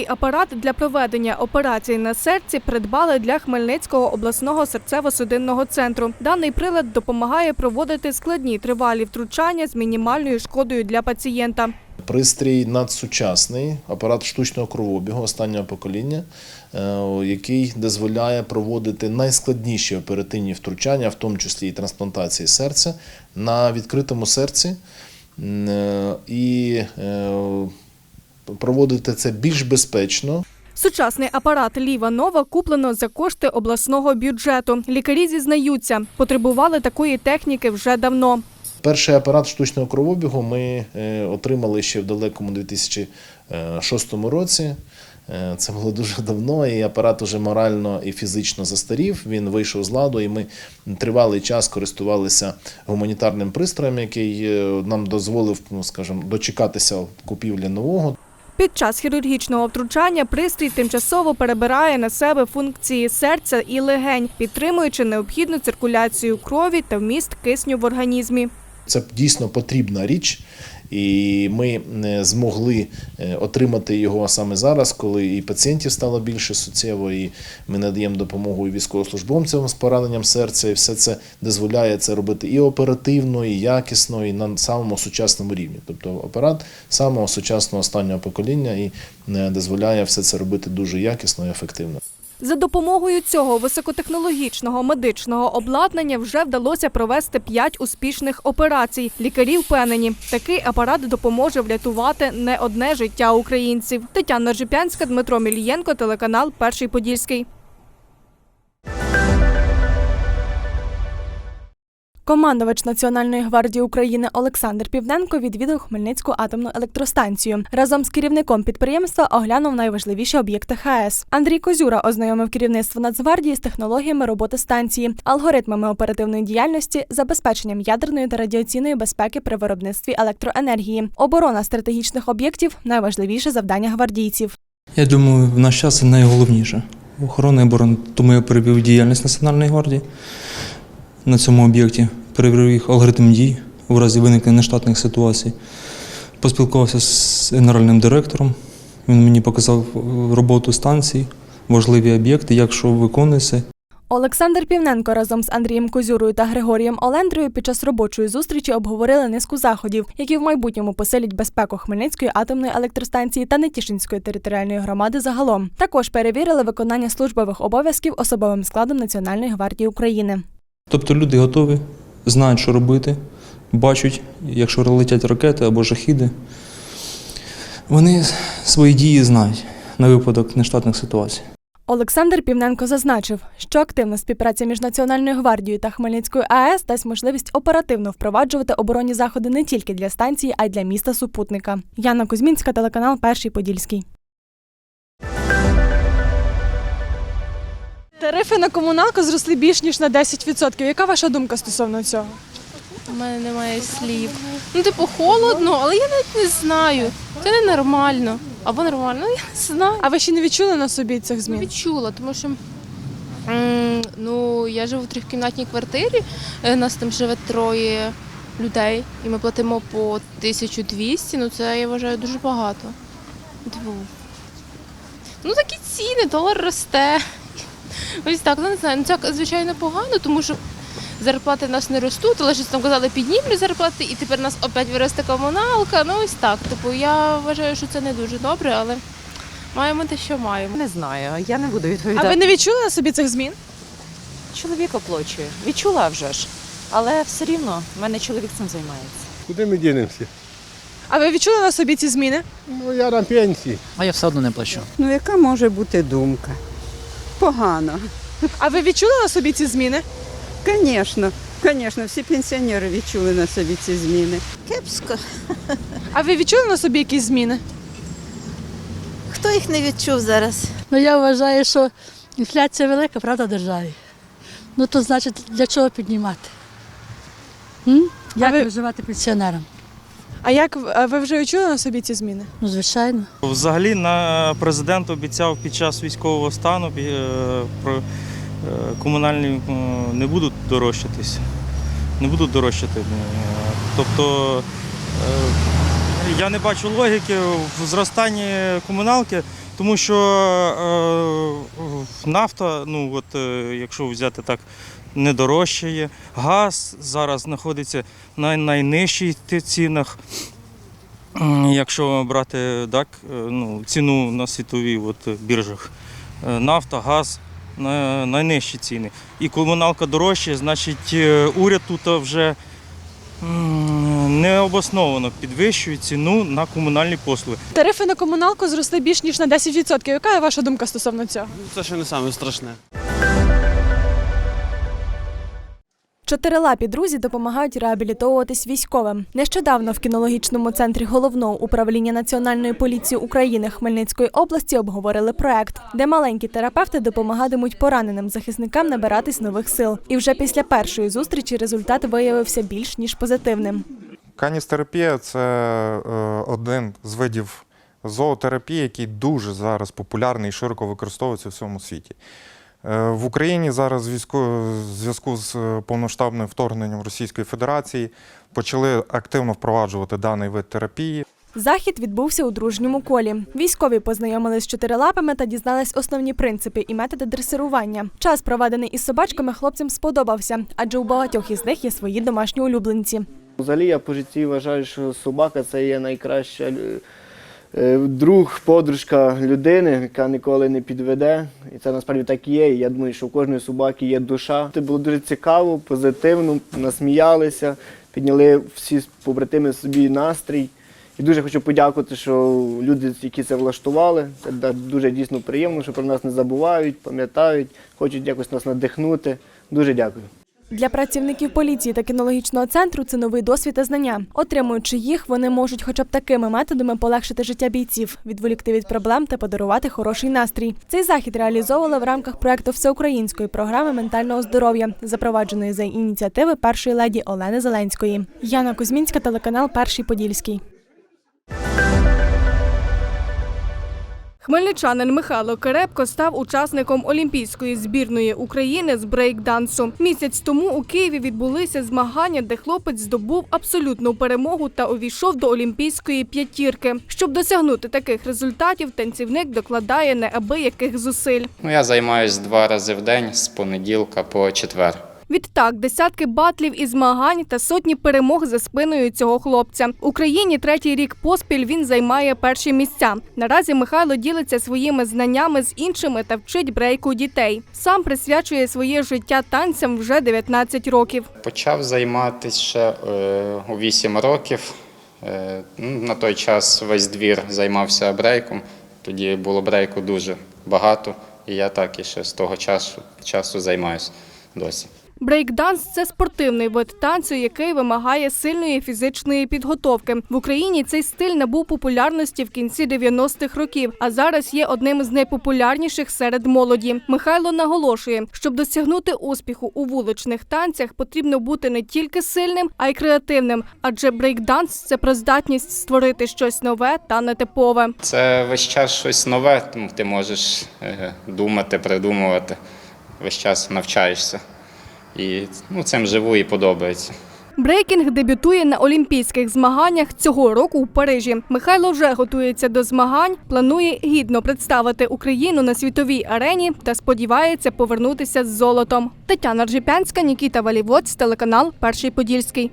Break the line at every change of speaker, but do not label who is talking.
Цей апарат для проведення операцій на серці придбали для Хмельницького обласного серцево-судинного центру. Даний прилад допомагає проводити складні тривалі втручання з мінімальною шкодою для пацієнта.
Пристрій надсучасний, апарат штучного кровообігу останнього покоління, е, який дозволяє проводити найскладніші оперативні втручання, в тому числі і трансплантації серця, на відкритому серці. Е, І е, проводити це більш безпечно,
Сучасний апарат Ліва Нова куплено за кошти обласного бюджету. Лікарі зізнаються, потребували такої техніки вже давно.
Перший апарат штучного кровообігу ми е, отримали ще в далекому 2006 році. Е, Це було дуже давно, і апарат уже морально і фізично застарів. Він вийшов з ладу, і ми тривалий час користувалися гуманітарним пристроєм, який е, нам дозволив, ну скажімо, дочекатися купівлі нового.
Під час хірургічного втручання пристрій тимчасово перебирає на себе функції серця і легень, підтримуючи необхідну циркуляцію крові та вміст кисню в організмі.
Це дійсно потрібна річ, і ми е, змогли е, отримати його саме зараз, коли і пацієнтів стало більше суттєво, і ми надаємо допомогу і військовослужбовцям з пораненням серця. І все це дозволяє це робити і оперативно, і якісно, і на самому сучасному рівні. Тобто апарат самого сучасного останнього покоління і е, дозволяє все це робити дуже якісно і ефективно.
За допомогою цього високотехнологічного медичного обладнання вже вдалося провести п'ять успішних операцій. Лікарі впевнені, такий апарат допоможе врятувати не одне життя українців. Тетяна Жипянська, Дмитро Мілієнко, телеканал Перший Подільський. Командувач Національної гвардії України Олександр Півненко відвідав Хмельницьку атомну електростанцію. Разом з керівником підприємства оглянув найважливіші об'єкти ХАЕС. Андрій Козюра ознайомив керівництво Нацгвардії з технологіями роботи станції, алгоритмами оперативної діяльності, забезпеченням ядерної та радіаційної безпеки при виробництві електроенергії. Оборона стратегічних об'єктів найважливіше завдання гвардійців.
Я думаю, в наш час найголовніше. Охорона і оборона. Тому я перевів діяльність Національної гвардії на цьому об'єкті, перевірив їх алгоритм дій у разі виникнення нештатних ситуацій. Поспілкувався з генеральним директором. Він мені показав е, роботу станції, важливі об'єкти, як що виконується.
Олександр Півненко разом з Андрієм Козюрою та Григорієм Олендрою під час робочої зустрічі обговорили низку заходів, які в майбутньому посилять безпеку Хмельницької атомної електростанції та Нетішинської територіальної громади загалом. Також перевірили виконання службових обов'язків особовим складом Національної гвардії України.
Тобто люди готові, знають, що робити, бачать, якщо летять ракети або жахіди. Вони свої дії знають на випадок нештатних ситуацій.
Олександр Півненко зазначив, що активна співпраця між Національною гвардією та Хмельницькою АЕС дасть можливість оперативно впроваджувати оборонні заходи не тільки для станції, а й для міста супутника. Яна Кузьмінська, телеканал Перший Подільський.
Тарифи на комуналку зросли більш ніж на 10%. Яка ваша думка стосовно цього?
У мене немає слів. Ну, типу, холодно, але я навіть не знаю. Це ненормально. Або нормально, я не знаю.
А ви ще не відчули на собі цих змін?
Не відчула, тому що м, ну, я живу в трьохкімнатній квартирі, е, нас там живе троє людей, і ми платимо по 1200, ну це я вважаю дуже багато. Типу, ну такі ціни, долар росте. Ось так, ну не знаю, ну це звичайно погано, тому що зарплати в нас не ростуть, але ж там казали, піднімуть зарплати, і тепер нас опять виросте комуналка. Ну ось так. Типу, я вважаю, що це не дуже добре, але маємо те, що маємо.
Не знаю, я не буду відповідати.
А ви не відчули на собі цих змін?
Чоловік оплачує. Відчула вже ж. Але все рівно в мене чоловік цим займається.
Куди ми дінемося?
А ви відчули на собі ці зміни?
Ну, я на пенсії.
А я все одно не плачу.
Ну, яка може бути думка? Погано.
А ви відчули на собі ці зміни?
Звісно, звісно, всі пенсіонери відчули на собі ці зміни.
Кепсько.
А ви відчули на собі якісь зміни?
Хто їх не відчув зараз?
Ну я вважаю, що інфляція велика, правда, в державі. Ну то значить, для чого піднімати? М? Як
ви-
виживати пенсіонерам?
А як ви вже відчули на собі ці зміни?
Ну, звичайно.
Взагалі на президент обіцяв під час військового стану е, про е, комунальні е, не будуть дорожчатись. Не будуть дорожчати. Тобто я не бачу логіки в зростанні комуналки, Тому що нафта, ну от е, якщо взяти так, не дорожчає. Газ зараз знаходиться на найнижчих цінах. Якщо брати так, е, ну, ціну на світовій от, біржах, Е, нафта, газ на найнижчі ціни. І комуналка дорожча, значить уряд тут вже необосновано підвищує ціну на комунальні послуги.
Тарифи на комуналку зросли більш ніж на 10%. Яка ваша думка стосовно цього?
Це ще не саме страшне.
Чотирилапі друзі допомагають реабілітовуватись військовим. Нещодавно в кінологічному центрі головного управління Національної поліції України Хмельницької області обговорили проект, де маленькі терапевти допомагатимуть пораненим захисникам набиратись нових сил. І вже після першої зустрічі результат виявився більш ніж позитивним.
Каністерапія це е, один з видів зоотерапії, який дуже зараз популярний і широко використовується в всьому світі. Е, В Україні зараз в зв'язку з е, повноштабним вторгненням Російської Федерації почали активно впроваджувати даний вид терапії.
Захід відбувся у дружньому колі. Військові познайомились з чотирилапами та дізнались основні принципи і методи дресирування. Час, проведений із собачками, хлопцям сподобався, адже у багатьох із них є свої домашні улюбленці.
Взагалі я по житті вважаю, що собака це є найкраща е, друг, подружка людини, яка ніколи не підведе. І це насправді так і є. Я думаю, що у кожної собаки є душа. Це було дуже цікаво, позитивно, насміялися, підняли всі побратими собі настрій. І дуже хочу подякувати, що люди, які це влаштували, це дуже дійсно приємно, що про нас не забувають, пам'ятають, хочуть якось нас надихнути. Дуже дякую.
Для працівників поліції та кінологічного центру це новий досвід та знання. Отримуючи їх, вони можуть хоча б такими методами полегшити життя бійців, відволікти від проблем та подарувати хороший настрій. Цей захід реалізовували в рамках проекту всеукраїнської програми ментального здоров'я, запровадженої за ініціативи першої леді Олени Зеленської. Яна Кузьмінська, телеканал Перший Подільський.
Хмельничанин Михайло Керепко став учасником Олімпійської збірної України з брейкдансу. Місяць тому у Києві відбулися змагання, де хлопець здобув абсолютну перемогу та увійшов до олімпійської п'ятірки. Щоб досягнути таких результатів, танцівник докладає неабияких зусиль.
Ну, я займаюся два рази в день з понеділка по четвер.
Відтак, десятки батлів і змагань та сотні перемог за спиною цього хлопця. В Україні третій рік поспіль він займає перші місця. Наразі Михайло ділиться своїми знаннями з іншими та вчить брейку дітей. Сам присвячує своє життя танцям вже 19 років.
Почав займатися ще е, у 8 років. Е, ну, на той час весь двір займався брейком. Тоді було брейку дуже багато, і я так і ще з того часу, часу займаюся досі.
Брейкданс це спортивний вид танцю, який вимагає сильної фізичної підготовки. В Україні цей стиль набув популярності в кінці 90-х років, а зараз є одним з найпопулярніших серед молоді. Михайло наголошує, щоб досягнути успіху у вуличних танцях, потрібно бути не тільки сильним, а й креативним. Адже брейкданс це про здатність створити щось нове та нетипове.
Це весь час щось нове, тому ти можеш е, думати, придумувати, весь час навчаєшся. І ну, цим живу і подобається.
Брейкінг дебютує на олімпійських змаганнях цього року у Парижі. Михайло вже готується до змагань, планує гідно представити Україну на світовій арені та сподівається повернутися з золотом. Тетяна Ржипянська, Нікіта Валівоць, телеканал Перший Подільський.